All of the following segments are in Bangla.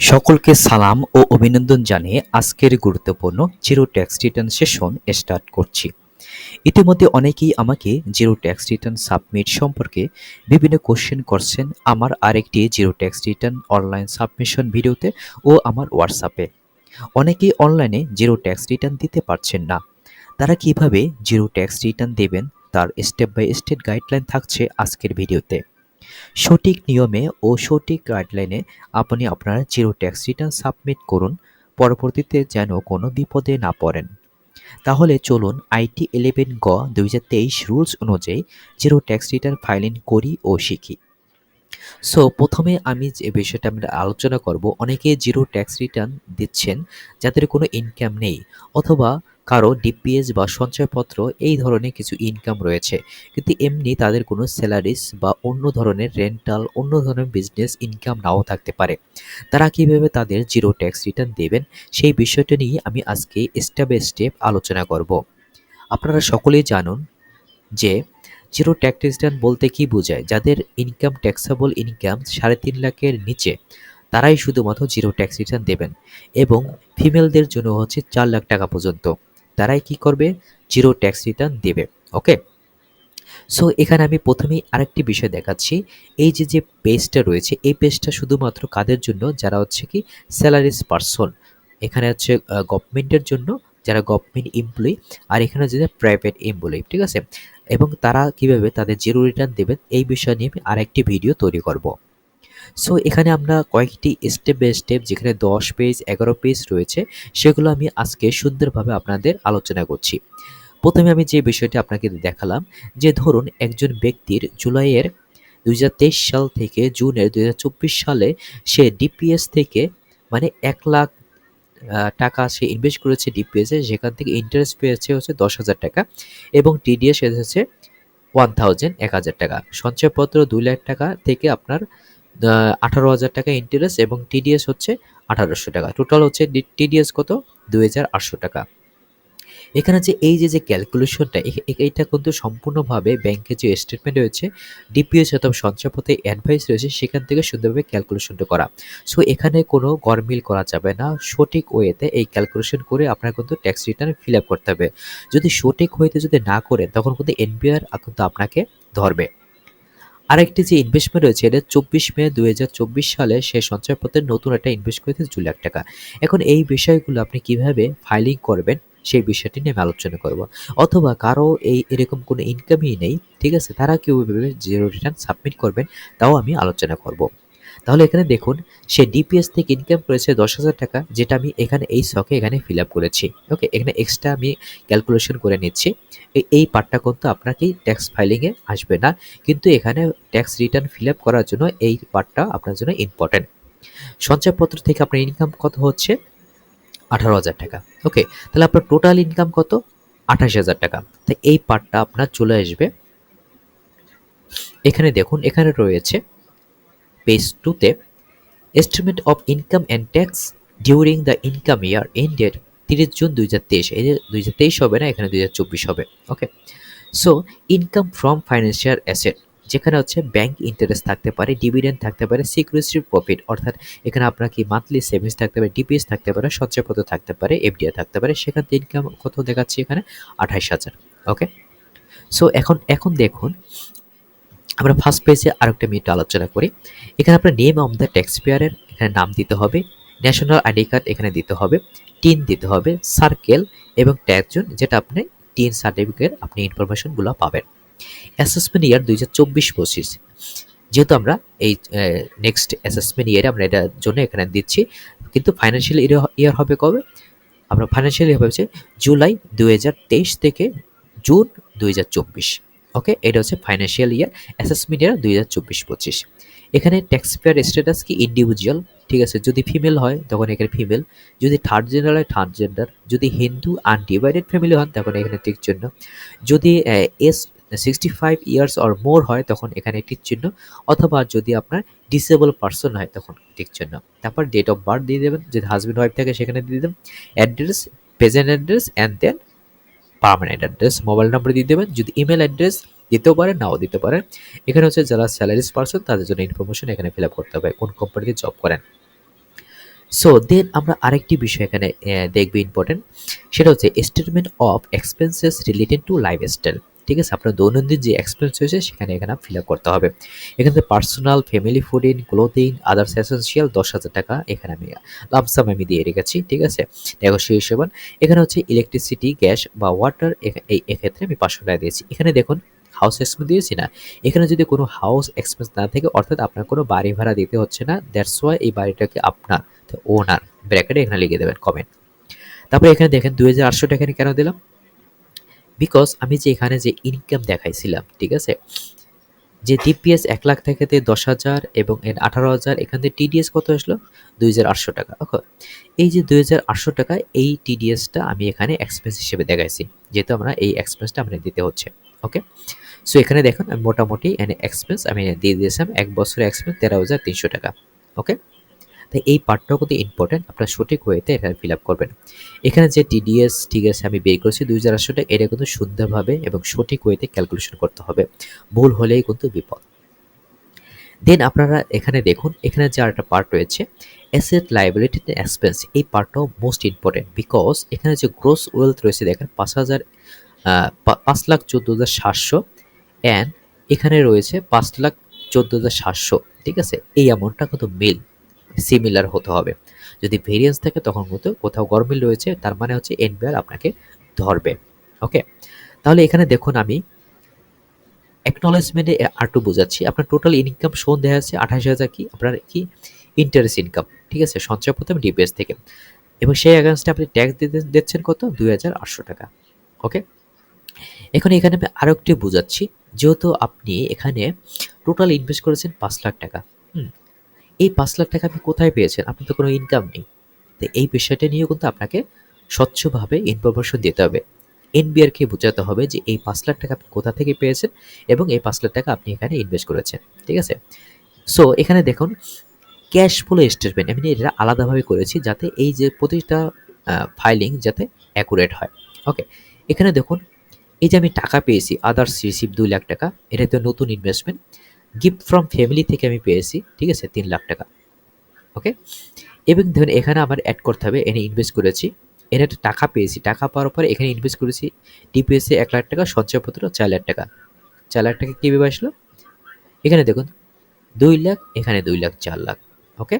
সকলকে সালাম ও অভিনন্দন জানিয়ে আজকের গুরুত্বপূর্ণ zero tax return session start করছি। ইতিমধ্যে অনেকেই আমাকে জিরো ট্যাক্স রিটার্ন সাবমিট সম্পর্কে বিভিন্ন কোশ্চেন করছেন আমার আরেকটি zero tax return online submission ভিডিওতে ও আমার হোয়াটসঅ্যাপে। অনেকেই অনলাইনে জিরো ট্যাক্স রিটার্ন দিতে পারছেন না। তারা কীভাবে জিরো ট্যাক্স রিটার্ন দেবেন? তার স্টেপ বাই স্টেপ গাইডলাইন থাকছে আজকের ভিডিওতে। সঠিক নিয়মে ও সঠিক গাইডলাইনে আপনি আপনার জিরো ট্যাক্স রিটার্ন সাবমিট করুন, পরবর্তীতে যেন কোনো বিপদে না পড়েন। তাহলে চলুন আইটি ইলেভেন গ দুই হাজার তেইশ রুলস অনুযায়ী জিরো ট্যাক্স রিটার্ন ফাইলিং করি ও শিখি। সো প্রথমে আমি যে বিষয়টা আমরা আলোচনা করব, অনেকে জিরো ট্যাক্স রিটার্ন দিচ্ছেন, যাদের কোনো ইনকাম নেই, অথবা কারও ডিপিএস বা সঞ্চয়পত্র এই ধরনের কিছু ইনকাম রয়েছে। কিন্তু এমনি তাদের কোনো স্যালারিস বা অন্য ধরনের রেন্টাল অন্য ধরনের বিজনেস ইনকাম নাও থাকতে পারে। তারা কীভাবে তাদের জিরো ট্যাক্স রিটার্ন দেবেন সেই বিষয়টা নিয়ে আমি আজকে স্টেপ বাই স্টেপ আলোচনা করব। আপনারা সকলেই জানুন যে জিরো ট্যাক্স রিটার্ন বলতে কি বোঝায়? যাদের ইনকাম ট্যাক্সেবল ইনকাম সাড়ে তিন লাখের নিচে, তারাই শুধুমাত্র জিরো ট্যাক্স রিটার্ন দেবেন এবং ফিমেলদের জন্য হচ্ছে চার লাখ টাকা পর্যন্ত। তারাই কি করবে? জিরো ট্যাক্স রিটার্ন দেবে ওকে সো এখানে আমি প্রথমেই আরেকটি বিষয় দেখাচ্ছি। এই যে যে পেজটা রয়েছে, এই পেজটা শুধুমাত্র কাদের জন্য? যারা হচ্ছে কি স্যালারিস পার্সন এখানে হচ্ছে গভর্নমেন্টের জন্য যারা গভর্নমেন্ট এমপ্লয়ি আর এখানে হচ্ছে প্রাইভেট এমপ্লয়ি ঠিক আছে? এবং তারা কীভাবে তাদের জিরো রিটার্ন দেবেন? এই বিষয় নিয়ে আমি আরেকটি ভিডিও তৈরি করব। সো এখানে আমরা কয়েকটি স্টেপ বাই স্টেপ যেখানে দশ পেজ এগারো পেজ রয়েছে, সেগুলো আমি আজকে সুন্দরভাবে আপনাদের আলোচনা করছি। প্রথমে আমি যে বিষয়টি আপনাকে দেখালাম, যে ধরুন একজন ব্যক্তির জুলাইয়ের দু হাজার তেইশ সাল থেকে জুনের দুই হাজার চব্বিশ সালে সে ডিপিএস থেকে মানে এক লাখ টাকা সে ইনভেস্ট করেছে ডিপিএসে সেখান থেকে ইন্টারেস্ট পেয়েছে হচ্ছে দশ হাজার টাকা এবং টিডিএস এসেছে ওয়ান থাউজেন্ড এক হাজার টাকা। সঞ্চয়পত্র দুই লাখ টাকা থেকে আপনার আঠারো হাজার টাকা ইন্টারেস্ট এবং টিডিএস হচ্ছে আঠারোশো টাকা। টোটাল হচ্ছে টিডিএস কত? দুই হাজার আটশো টাকা। এখানে যে, এই যে যে ক্যালকুলেশনটা এইটা কিন্তু সম্পূর্ণভাবে ব্যাংকের যে স্টেটমেন্ট রয়েছে ডিপিএস অথবা সঞ্চয়পত্রে অ্যাডভাইস রয়েছে, সেখান থেকে সুন্দরভাবে ক্যালকুলেশনটা করা। সো এখানে কোনো গরমিল করা যাবে না। সঠিক ওয়েতে এই ক্যালকুলেশন করে আপনার কিন্তু ট্যাক্স রিটার্ন ফিল আপ করতে হবে। যদি সঠিক ওয়েতে যদি না করেন, তখন কিন্তু এনবিআর কিন্তু আপনাকে ধরবে। আরেকটি যে ইনভেস্টমেন্ট রয়েছে, এটা চব্বিশ মে দু হাজার চব্বিশ সালে সে সঞ্চয়পত্রের নতুন একটা ইনভেস্ট করেছে দু লাখ টাকা। এখন এই বিষয়গুলো আপনি কীভাবে ফাইলিং করবেন, সেই বিষয়টি নিয়ে আলোচনা করব। অথবা কারও এই এরকম কোনো ইনকামই নেই, ঠিক আছে? তারা কীভাবে জিরো রিটার্ন সাবমিট করবেন, তাও আমি আলোচনা করব। তাহলে এখানে দেখুন, সে ডিপিএস থেকে ইনকাম করেছে দশ হাজার টাকা, যেটা আমি এখানে এই শখে এখানে ফিল আপ করেছি। ওকে এখানে এক্সট্রা আমি ক্যালকুলেশন করে নিচ্ছি। এই পার্টটা কিন্তু আপনাকেই ট্যাক্স ফাইলিংয়ে আসবে না, কিন্তু এখানে ট্যাক্স রিটার্ন ফিল আপ করার জন্য এই পার্টটা আপনার জন্য ইম্পর্টেন্ট সঞ্চয়পত্র থেকে আপনার ইনকাম কত হচ্ছে? আঠারো হাজার টাকা। ওকে তাহলে আপনার টোটাল ইনকাম কত? আঠাশ হাজার টাকা। তাই এই পার্টটা আপনার চলে আসবে। এখানে দেখুন, এখানে রয়েছে পেজ টুতে estimate of income and tax during the income year ended তিরিশ জুন দুই হাজার তেইশ এই যে দুই হাজার তেইশ হবে না, এখানে দুই হাজার চব্বিশ হবে okay so income from financial asset যেখানে হচ্ছে ব্যাংক ইন্টারেস্ট থাকতে পারে ডিভিডেন্ড থাকতে পারে সিকিউরিটি প্রফিট অর্থাৎ এখানে আপনার কি মান্থলি সেভিংস থাকতে পারে ডিপিএস থাকতে পারে, সঞ্চয়পত্র থাকতে পারে এফডিআই থাকতে পারে, সেখান থেকে ইনকাম কত দেখাচ্ছি এখানে? আঠাইশ হাজার ওকে সো এখন এখন দেখুন আমরা ফার্স্ট পেজে আরেকটা মিনিট আলোচনা করি। এখানে আপনার নেম অফ দ্য ট্যাক্স পেয়ারের এখানে নাম দিতে হবে ন্যাশনাল আইডি কার্ড এখানে দিতে হবে টিন দিতে হবে সার্কেল এবং ট্যাক্স জোন যেটা আপনি টিন সার্টিফিকেট আপনি ইনফরমেশনগুলো পাবেন। অ্যাসেসমেন্ট ইয়ার দুই হাজার চব্বিশ পঁচিশ। যেহেতু আমরা এই নেক্সট অ্যাসেসমেন্ট ইয়ারে আমরা এটার জন্য এখানে দিচ্ছি, কিন্তু ফাইন্যান্সিয়াল ইয়ার হবে কবে? আমরা ফাইন্যান্সিয়াল ইয়ার হচ্ছে জুলাই দু হাজার তেইশ থেকে জুন দুই হাজার চব্বিশ। ওকে এটা হচ্ছে ফাইন্যান্সিয়াল ইয়ার অ্যাসেসমেন্ট ইয়ার দুই হাজার চব্বিশ পঁচিশ। এখানে ট্যাক্স পেয়ার স্ট্যাটাস কি? ইন্ডিভিজুয়াল ঠিক আছে? যদি ফিমেল হয়, তখন এখানে ফিমেল যদি থার্ড জেন্ডার হয় থার্ড জেন্ডার যদি হিন্দু আনডিভাইডেড ফ্যামিলি হন, তখন এখানে টিক চিহ্ন। যদি S sixty five years or more হয়, তখন এখানে টিক চিহ্ন। অথবা যদি আপনার ডিসেবল পার্সন হয়, তখন টিক চিহ্ন। তারপর ডেট অফ বার্থ দিয়ে দেবেন। যদি হাজব্যান্ড ওয়াইফ থাকে, সেখানে দিয়ে দেবেন। Address present address and then permanent address mobile number দিয়ে দেবেন, যদি ইমেল অ্যাড্রেস দিতেও পারেন নাও দিতে পারেন এখানে হচ্ছে যারা স্যালারিস পার্সন তাদের জন্য ইনফরমেশন এখানে ফিল আপ করতে হবে, কোন কোম্পানিতে জব করেন। সো দেন আমরা আরেকটি বিষয় এখানে দেখবে ইম্পর্টেন্ট সেটা হচ্ছে statement of expenses related to lifestyle ঠিক আছে? আপনার দৈনন্দিন যে এক্সপেন্স হয়েছে সেখানে এখানে ফিল আপ করতে হবে। এখানে personal family fooding clothing others essential দশ হাজার টাকা এখানে আমি লামসাম আমি দিয়ে রেখেছি, ঠিক আছে? নেগোসিয়েশন এখানে হচ্ছে ইলেকট্রিসিটি গ্যাস বা ওয়াটার এই, এক্ষেত্রে আমি পাঁচশো টাকা দিয়েছি। এখানে দেখুন হাউস এক্সপেন্স দিয়েছি না? এখানে যদি কোনো হাউস এক্সপেন্স না থাকে, অর্থাৎ আপনার কোনো বাড়ি ভাড়া দিতে হচ্ছে না দ্যাটস ওয়াই এই বাড়িটাকে আপনার ওনার ব্র্যাকেটে এখানে লিখে দেবেন কমেন্ট তারপরে এখানে দেখেন, দুই হাজার আটশো টাকা কেন দিলাম? বিকজ আমি যে এখানে যে ইনকাম দেখাইছিলাম, ঠিক আছে? যে ডিপিএস এক লাখ থেকে দশ হাজার এবং এর আঠারো হাজার, এখান থেকে টিডিএস কত আসলো? দুই হাজার আটশো টাকা ওকে এই যে দুই হাজার আটশো টাকা, এই টিডিএসটা আমি এখানে এক্সপেন্স হিসেবে দেখাইছি, যেহেতু আমরা এই এক্সপেন্সটা আমরা দিতে হচ্ছে ওকে সো এখানে দেখুন আমি মোটামুটি এখানে এক্সপেন্স আমি দিয়ে দিয়েছিলাম এক বছরের এক্সপেন্স তেরো হাজার তিনশো টাকা ওকে তাই এই পার্টটাও কিন্তু ইম্পর্টেন্ট আপনার সঠিক ওয়েতে এখানে ফিল আপ করবেন। এখানে যে টিডিএস ঠিক আছে আমি বের করেছি, দুই হাজার আটশো টাকা এটা কিন্তু সুন্দরভাবে এবং সঠিক ওয়েতে ক্যালকুলেশন করতে হবে। ভুল হলেই কিন্তু বিপদ। দেন আপনারা এখানে দেখুন, এখানে যে আরেকটা পার্ট রয়েছে অ্যাসেট লাইবিলিটি এক্সপেন্স এই পার্টটাও মোস্ট ইম্পর্টেন্ট বিকজ এখানে যে গ্রোস ওয়েলথ রয়েছে দেখেন, পাঁচ হাজার পাঁচ লাখ চোদ্দ হাজার সাতশো অ্যান্ড এখানে রয়েছে পাঁচ লাখ চোদ্দ হাজার সাতশো, ঠিক আছে? এই অ্যামাউন্টটা কত মিল সিমিলার হতে হবে। যদি ভেরিয়েন্স থাকে তখন কিন্তু কোথাও গরমিল রয়েছে, তার মানে হচ্ছে এনবিআর আপনাকে ধরবে। ওকে তাহলে এখানে দেখুন আমি অ্যাকনোলেজমেন্টে আরটু বোঝাচ্ছি। আপনার টোটাল ইনকাম শোন দেখা যাচ্ছে আঠাশ হাজার কি? আপনার কি? ইন্টারেস্ট ইনকাম ঠিক আছে? সঞ্চয় প্রথম ডিপিএস থেকে। এবং সেই অ্যাকাউন্টসটা আপনি ট্যাক্স দিতে দিচ্ছেন কত? দুই হাজার আটশো টাকা। ওকে এখন এখানে আমি আরও একটি বোঝাচ্ছি। যেহেতু আপনি এখানে টোটাল ইনভেস্ট করেছেন পাঁচ লাখ টাকা। হুম? এই পাঁচ লাখ টাকা আপনি কোথায় পেয়েছেন? আপনার তো কোনো ইনকাম নেই। তো এই বিষয়টা নিয়েও কিন্তু আপনাকে স্বচ্ছভাবে ইনফরমেশন দিতে হবে। এনবিআরকে বোঝাতে হবে যে এই পাঁচ লাখ টাকা আপনি কোথা থেকে পেয়েছেন এবং এই পাঁচ লাখ টাকা আপনি এখানে ইনভেস্ট করেছেন, ঠিক আছে? সো এখানে দেখুন ক্যাশ ফ্লো স্টেটমেন্ট আমি এটা আলাদাভাবে করেছি যাতে এই যে প্রতিটা ফাইলিং যাতে অ্যাকুরেট হয় ওকে এখানে দেখুন, এই যে আমি টাকা পেয়েছি আদার্স রিসিভ দুই লাখ টাকা এটা তো নতুন ইনভেস্টমেন্ট গিফট ফ্রম ফ্যামিলি থেকে আমি পেয়েছি, ঠিক আছে, তিন লাখ টাকা ওকে এবং ধরুন এখানে আমার অ্যাড করতে হবে এনে ইনভেস্ট করেছি এনে একটা টাকা পেয়েছি, টাকা পাওয়ার পরে এখানে ইনভেস্ট করেছি ডিপিএসে এক লাখ টাকা, সঞ্চয়পত্র চার লাখ টাকা, চার লাখ টাকা কীভাবে আসলো? এখানে দেখুন, দুই লাখ, এখানে দুই লাখ, চার লাখ ওকে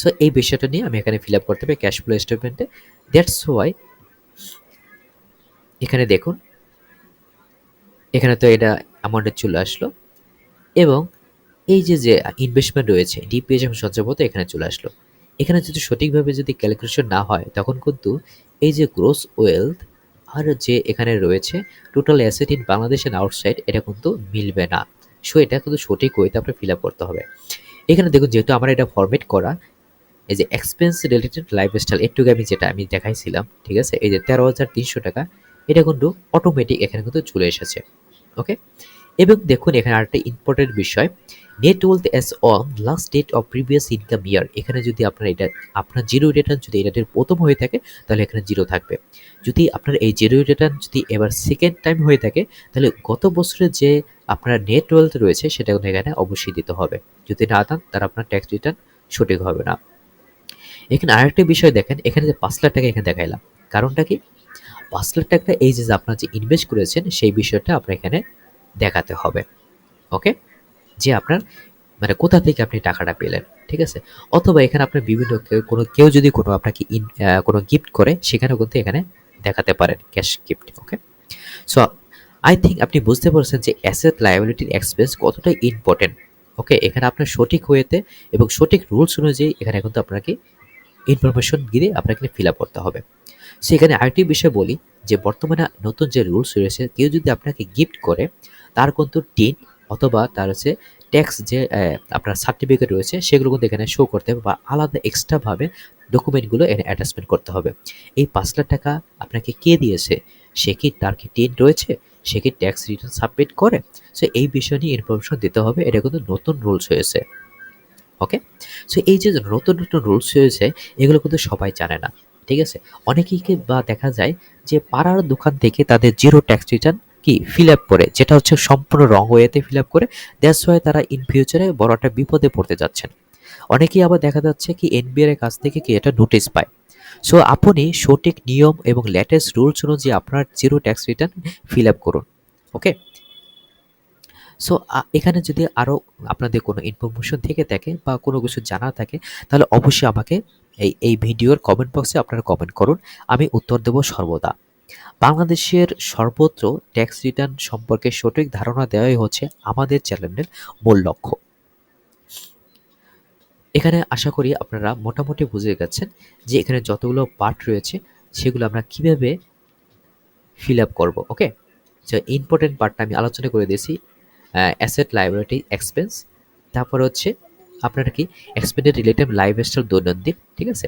সো এই বিষয়টা নিয়ে আমি এখানে ফিল আপ করতে হবে ক্যাশ ফ্লো স্টেটমেন্টে দ্যাটস ওয়াই এখানে দেখুন, এখানে তো এটা অ্যামাউন্টে চলে আসলো এবং এই যে যে ইনভেস্টমেন্ট রয়েছে ডিপিএস এবং সঞ্চয়পত্র এখানে চলে আসলো। এখানে যদি সঠিকভাবে যদি ক্যালকুলেশন না হয়, তখন কিন্তু এই যে গ্রোস ওয়েলথ আর যে এখানে রয়েছে total asset in Bangladesh and outside এটা কিন্তু মিলবে না। সো এটা কিন্তু সঠিক ওয়েতে আপনার ফিল আপ করতে হবে। এখানে দেখুন, যেহেতু আমার এটা ফরম্যাট করা, এই যে এক্সপেন্স রিলেটেড লাইফস্টাইল একটুকু আমি যেটা আমি দেখাইছিলাম, ঠিক আছে? এই যে তেরো হাজার তিনশো টাকা, এটা কিন্তু অটোমেটিক এখানে কিন্তু চলে এসেছে। ওকে এবং দেখুন, এখানে আরেকটা ইম্পর্টেন্ট বিষয়। Net wealth as on last date of previous income year এখানে যদি আপনার এটা, আপনার জিরো রিটার্ন যদি এটার প্রথম হয়ে থাকে, তাহলে এখানে জিরো থাকবে। যদি আপনার এই জিরো রিটার্ন যদি এবার সেকেন্ড টাইম হয়ে থাকে, তাহলে গত বছরের যে আপনার নেট ওয়েলথ রয়েছে, সেটা এখানে অবশ্যই দিতে হবে। যদি না দেন তাহলে আপনার ট্যাক্স রিটার্ন সঠিক হবে না। এখানে আরেকটা বিষয় দেখেন, এখানে যে পাঁচ লাখ টাকা এখানে দেখাইলাম। কারণটা কি? পাঁচ লাখ টাকা এই যে আপনার যে ইনভেস্ট করেছেন, সেই বিষয়টা আপনার এখানে দেখাতে হবে ওকে যে আপনার মানে কোথা থেকে আপনি টাকাটা পেলেন, ঠিক আছে? অথবা এখানে আপনার বিভিন্ন কোনো, কেউ যদি কোনো আপনাকে ইন কোনো গিফট করে, সেখানেও কিন্তু এখানে দেখাতে পারেন cash gift okay so I think আপনি বুঝতে পারছেন যে অ্যাসেট লাইবিলিটির এক্সপেন্স কতটা ইম্পর্টেন্ট ওকে এখানে আপনার সঠিক হয়েতে এবং সঠিক রুলস অনুযায়ী এখানে কিন্তু আপনাকে ইনফরমেশন দিয়ে আপনাকে ফিল আপ করতে হবে। সেখানে আরেকটি বিষয় বলি যে বর্তমানে নতুন যে রুলস রয়েছে, কেউ যদি আপনাকে গিফট করে তার কিন্তু টিন অথবা তার হচ্ছে ট্যাক্স যে আপনার সার্টিফিকেট রয়েছে, সেগুলো কিন্তু এখানে শো করতে হবে বা আলাদা এক্সট্রাভাবে ডকুমেন্টগুলো এখানে অ্যাটাচমেন্ট করতে হবে। এই পাঁচ লাখ টাকা আপনাকে কে দিয়েছে? সে কি তার কি টিন রয়েছে? সে কি ট্যাক্স রিটার্ন সাবমিট করে? সো এই বিষয় নিয়ে ইনফরমেশন দিতে হবে। এটা কিন্তু নতুন রুলস হয়েছে। ওকে সো এই যে নতুন নতুন রুলস হয়েছে, এগুলো কিন্তু সবাই জানে না। ঠিক আছে? অনেকেই বা দেখা যায় যে পাড়ার দোকান থেকে তাদের জিরো ট্যাক্স রিটার্ন কি ফিল আপ করে, যেটা হচ্ছে সম্পূর্ণ রং ওয়েতে ফিল আপ করে দ্যাটস ওয়াই তারা ইন ফিউচারে বড় একটা বিপদে পড়তে যাচ্ছেন। অনেকেই আবার দেখা যাচ্ছে কি এনবিআর এর কাছ থেকে কি এটা নোটিশ পায়। সো আপনি সঠিক নিয়ম এবং লেটেস্ট রুলস অনুযায়ী আপনার zero tax return fill up করুন ওকে সো এখানে যদি আরও আপনাদের কোনো ইনফরমেশন থেকে থাকে বা কোনো কিছু জানা থাকে, তাহলে অবশ্যই আমাকে এই এই ভিডিওর কমেন্ট বক্সে আপনারা কমেন্ট করুন, আমি উত্তর দেব সর্বদা। বাংলাদেশের সর্বত্র ট্যাক্স রিটার্ন সম্পর্কে সঠিক ধারণা দেওয়াই হচ্ছে আমাদের চ্যানেলের মূল লক্ষ্য। এখানে আশা করি আপনারা মোটামুটি বুঝে গেছেন যে এখানে যতগুলো পার্ট রয়েছে, সেগুলো আমরা কীভাবে ফিল আপ করব ওকে যে ইম্পর্টেন্ট পার্টটা আমি আলোচনা করে দিয়েছি অ্যাসেট লাইব্রেরি এক্সপেন্স তারপর হচ্ছে আপনার কি এক্সপেন্ডেড রিলেটিভ লাইফ স্টাইল দৈনন্দিন, ঠিক আছে?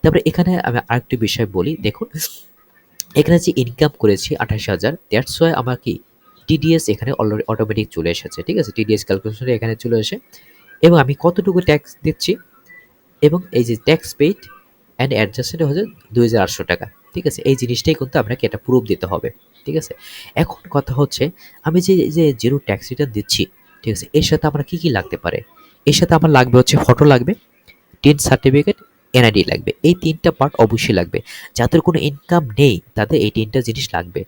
তারপরে এখানে আমি আরেকটি বিষয় বলি, দেখুন এখানে যে ইনকাম করেছি আঠাশ হাজার দ্যাটস ওয়াই আমার কি টিডিএস এখানে অলরেডি অটোমেটিক চলে এসেছে, ঠিক আছে? টিডিএস ক্যালকুলেশনে এখানে চলে এসে, এবং আমি কতটুকু ট্যাক্স দিচ্ছি? এবং এই যে ট্যাক্স পেইড অ্যান্ড অ্যাডজাস্টেড হচ্ছে দুই হাজার আটশো টাকা, ঠিক আছে? এই জিনিসটাই কিন্তু আপনাকে এটা প্রুফ দিতে হবে, ঠিক আছে? এখন কথা হচ্ছে, আমি যে যে জিরো ট্যাক্স রিটার্ন দিচ্ছি, ঠিক আছে? এর সাথে আমার কী কী লাগতে পারে? এর সাথে আমার লাগবে হচ্ছে ফটো লাগবে টেন সার্টিফিকেট এনআইডি লাগবে। এই তিনটা পার্ট অবশ্যই লাগবে। যাদের কোনো ইনকাম নেই, তাদের এই তিনটা জিনিস লাগবে।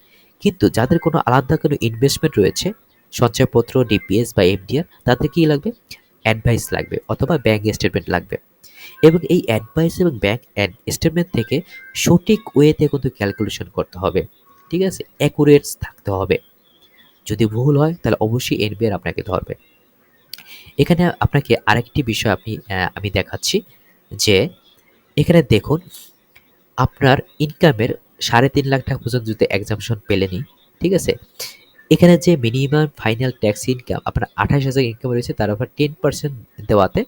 কিন্তু যাদের কোনো আলাদা কোনো ইনভেস্টমেন্ট রয়েছে, সঞ্চয়পত্র ডিপিএস বা এফডিআর তাদের কী লাগবে? অ্যাডভাইস লাগবে অথবা ব্যাঙ্ক স্টেটমেন্ট লাগবে। এবং এই অ্যাডভাইস এবং ব্যাঙ্ক স্টেটমেন্ট থেকে সঠিক ওয়েতে কিন্তু ক্যালকুলেশন করতে হবে। ঠিক আছে? অ্যাকুরেটস থাকতে হবে। যদি ভুল হয়, তাহলে অবশ্যই এনবিআর আপনাকে ধরবে। এখানে আপনাকে আরেকটি বিষয় আপনি আমি দেখাচ্ছি যে এখানে দেখুন, আপনার ইনকামের সাড়ে তিন লাখ টাকা পর্যন্ত যদি এক্সামশন পেলেনি ঠিক আছে? এখানে যে মিনিমাম ফাইনাল ট্যাক্স ইনকাম আপনার আঠাশ হাজার ইনকাম রয়েছে, তার উপর টেন পার্সেন্ট দেওয়াতে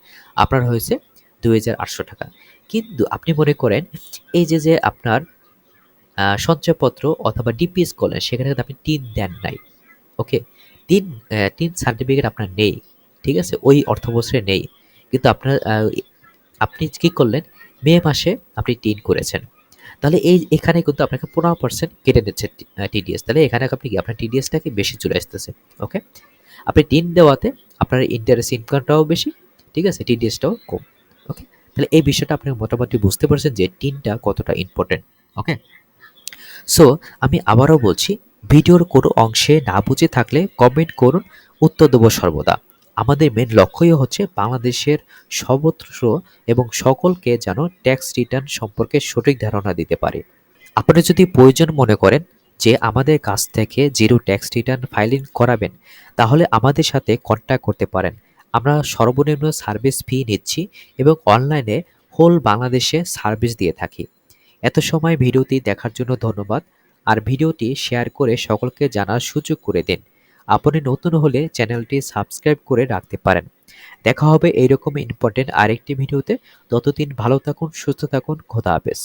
আপনার হয়েছে দুই হাজার আটশো টাকা। কিন্তু আপনি মনে করেন, এই যে যে আপনার সঞ্চয়পত্র অথবা ডিপিএস করলেন, সেখানে কিন্তু আপনি টিন দেন নাই, ওকে? তিন তিন সার্টিফিকেট আপনার নেই, ঠিক আছে? ওই অর্থ বছরে নেই। কিন্তু আপনার আপনি কী করলেন মে মাসে আপনি টিন করেছেন। তাহলে এই, এখানে কিন্তু আপনাকে পনেরো পার্সেন্ট কেটে নিচ্ছে টিডিএস তাহলে এখানে আপনি কি আপনার টিডিএসটাকে বেশি চলে আসতেছে ওকে আপনি টিন দেওয়াতে আপনার ইন্টারেস্ট ইনকামটাও বেশি, ঠিক আছে? টিডিএসটাও কম ওকে তাহলে এই বিষয়টা আপনি মোটামুটি বুঝতে পারছেন যে টিনটা কতটা ইম্পর্টেন্ট ওকে সো আমি আবারও বলছি, ভিডিওর কোনো অংশে না বুঝে থাকলে কমেন্ট করুন, উত্তর দেবো সর্বদা। আমাদের মেন লক্ষ্যই হচ্ছে বাংলাদেশের সর্বত্র এবং সকলকে যেন ট্যাক্স রিটার্ন সম্পর্কে সঠিক ধারণা দিতে পারে। আপনি যদি প্রয়োজন মনে করেন যে আমাদের কাছ থেকে জিরো ট্যাক্স রিটার্ন ফাইলিং করাবেন, তাহলে আমাদের সাথে কন্ট্যাক্ট করতে পারেন। আমরা সর্বনিম্ন সার্ভিস ফি নিচ্ছি এবং অনলাইনে হোল বাংলাদেশে সার্ভিস দিয়ে থাকি। এত সময় ভিডিওটি দেখার জন্য ধন্যবাদ। আর ভিডিওটি শেয়ার করে সকলকে জানার সুযোগ করে দিন। আপনি নতুন হলে চ্যানেলটি সাবস্ক্রাইব করে রাখতে পারেন। দেখা হবে এইরকম ইম্পর্টেন্ট আরেকটি ভিডিওতে। ততদিন ভালো থাকুন, সুস্থ থাকুন, খোদা হাফেজ।